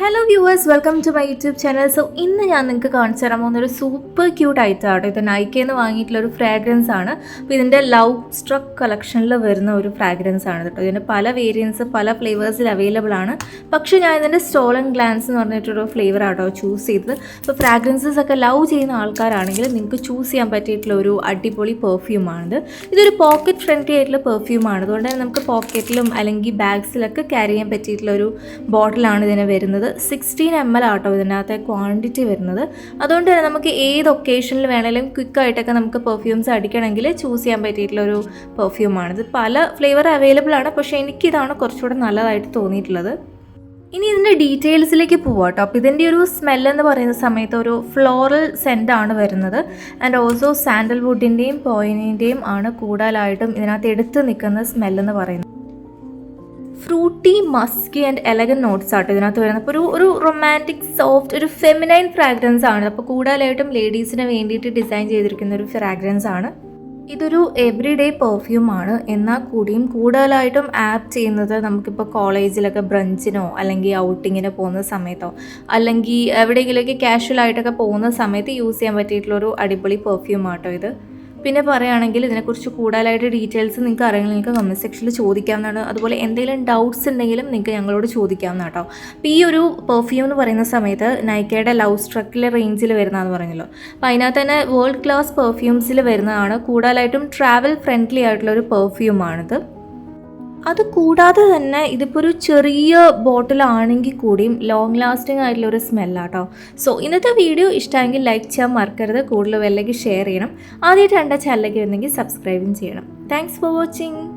Hello viewers welcome to my YouTube channel so ഇന്ന് ഞാൻ നിങ്ങൾക്ക് കാണിച്ചു തരാൻ പോകുന്ന ഒരു സൂപ്പർ ക്യൂട്ട് ഐറ്റം ആട്ടോ ഇത് നൈക്കേന്ന് വാങ്ങിയിട്ടുള്ള ഒരു ഫ്രാഗ്രൻസ് ആണ്. അപ്പോൾ ഇതിന്റെ ലവ് സ്ട്രക്ക് കളക്ഷനിൽ വരുന്ന ഒരു ഫ്രാഗ്രൻസ് ആണ് കേട്ടോ. ഇതിന്റെ പല വേരിയൻസ് പല ഫ്ലേവേഴ്സിൽ അവൈലബിൾ ആണ്. പക്ഷേ ഞാൻ ഇതിന്റെ സ്റ്റോളൻ ഗ്ലാൻസ് എന്ന് പറഞ്ഞിട്ടൊരു ഫ്ലേവർ ആട്ടോ ചൂസ് ചെയ്തത്. അപ്പോൾ ഫ്രാഗ്രൻസസ് ഒക്കെ ലവ് ചെയ്യുന്ന ആൾക്കാരാണെങ്കിൽ നിങ്ങൾക്ക് ചൂസ് ചെയ്യാൻ പറ്റിയിട്ടുള്ള ഒരു അടിപൊളി പെർഫ്യൂമാണിത് ഇതൊരു പോക്കറ്റ് ഫ്രണ്ട്ലി ആയിട്ടുള്ള പെർഫ്യൂമാണ് അതുകൊണ്ട് തന്നെ നമുക്ക് പോക്കറ്റിലും അല്ലെങ്കിൽ ബാഗ്സിലൊക്കെ ക്യാരി ചെയ്യാൻ പറ്റിയിട്ടുള്ള ഒരു ബോട്ടിലാണ് ഇതിന് വരുന്നത്. സിക്സ്റ്റീൻ എം എൽ ആട്ടോ ഇതിനകത്തെ ക്വാണ്ടിറ്റി വരുന്നത്. അതുകൊണ്ട് തന്നെ നമുക്ക് ഏത് ഒക്കേഷനിൽ വേണമെങ്കിലും ക്വിക്കായിട്ടൊക്കെ നമുക്ക് പെർഫ്യൂംസ് അടിക്കണമെങ്കിൽ ചൂസ് ചെയ്യാൻ പറ്റിയിട്ടുള്ള ഒരു പെർഫ്യൂമാണ് ഇത് പല ഫ്ലേവർ അവൈലബിൾ ആണ്. പക്ഷേ എനിക്കിതാണ് കുറച്ചുകൂടെ നല്ലതായിട്ട് തോന്നിയിട്ടുള്ളത്. ഇനി ഇതിന്റെ ഡീറ്റെയിൽസിലേക്ക് പോവാം കേട്ടോ അപ്പോൾ ഇതിന്റെ ഒരു സ്മെൽ എന്ന് പറയുന്ന സമയത്ത് ഒരു ഫ്ലോറൽ സെന്റ് ആണ് വരുന്നത്. ആൻഡ് ഓൾസോ സാൻഡൽവുഡിന്റെയും പോയിനിന്റെയും ആണ് കൂടുതലായിട്ടും ഇതിനകത്ത് എടുത്ത് നിൽക്കുന്ന സ്മെല്ലെന്ന് പറയുന്നത്. Fruity musky and elegant notes ആട്ടോ ഇതിനകത്ത് വരുന്നത്. അപ്പോൾ ഒരു ഒരു റൊമാന്റിക് സോഫ്റ്റ് ഒരു ഫെമിനൈൻ ഫ്രാഗ്രൻസ് ആണ്. അപ്പോൾ കൂടുതലായിട്ടും ലേഡീസിന് വേണ്ടിയിട്ട് ഡിസൈൻ ചെയ്തിരിക്കുന്ന ഒരു ഫ്രാഗ്രൻസ് ആണ്. ഇതൊരു എവറി ഡേ പെർഫ്യൂം ആണ്. എന്നാൽ കൂടിയും കൂടുതലായിട്ടും ആപ്പ് ചെയ്യുന്നത് നമുക്കിപ്പോൾ കോളേജിലൊക്കെ ബ്രഞ്ചിനോ അല്ലെങ്കിൽ ഔട്ടിങ്ങിന് പോകുന്ന സമയത്തോ അല്ലെങ്കിൽ എവിടെയെങ്കിലുമൊക്കെ കാഷ്വൽ ആയിട്ടൊക്കെ പോകുന്ന സമയത്ത് യൂസ് ചെയ്യാൻ പറ്റിയിട്ടുള്ളൊരു അടിപൊളി പെർഫ്യൂം ആട്ടോ ഇത്. പിന്നെ പറയുകയാണെങ്കിൽ ഇതിനെക്കുറിച്ച് കൂടുതലായിട്ട് ഡീറ്റെയിൽസ് നിങ്ങൾക്ക് അറിയണമെങ്കിൽ നിങ്ങൾക്ക് കമന്റ് സെക്ഷനിൽ ചോദിക്കാവുന്നതാണ്. അതുപോലെ എന്തെങ്കിലും ഡൗട്ട്സ് ഉണ്ടെങ്കിലും നിങ്ങൾക്ക് ഞങ്ങളോട് ചോദിക്കാവുന്ന കേട്ടോ അപ്പോൾ ഈ ഒരു പെർഫ്യൂം എന്ന് പറയുന്ന സമയത്ത് നൈക്കയുടെ ലവ് സ്ട്രക്കിലെ റേഞ്ചിൽ വരുന്നതെന്ന് പറഞ്ഞല്ലോ. അപ്പോൾ അതിനകത്ത് തന്നെ വേൾഡ് ക്ലാസ് പെർഫ്യൂംസിൽ വരുന്നതാണ്. കൂടുതലായിട്ടും ട്രാവൽ ഫ്രണ്ട്ലി ആയിട്ടുള്ള ഒരു പെർഫ്യൂമാണിത് അത് കൂടാതെ തന്നെ ഇതിപ്പോൾ ഒരു ചെറിയ ബോട്ടിലാണെങ്കിൽ കൂടിയും ലോങ് ലാസ്റ്റിംഗ് ആയിട്ടുള്ള ഒരു സ്മെല്ലാട്ടോ സോ ഇന്നത്തെ വീഡിയോ ഇഷ്ടമെങ്കിൽ ലൈക്ക് ചെയ്യാൻ മറക്കരുത്. കൂടുതൽ വെല്ലെങ്കിൽ ഷെയർ ചെയ്യണം. ആദ്യമായിട്ട് ചാനലിലേക്ക് വന്നെങ്കിൽ സബ്സ്ക്രൈബും ചെയ്യണം. Thanks for watching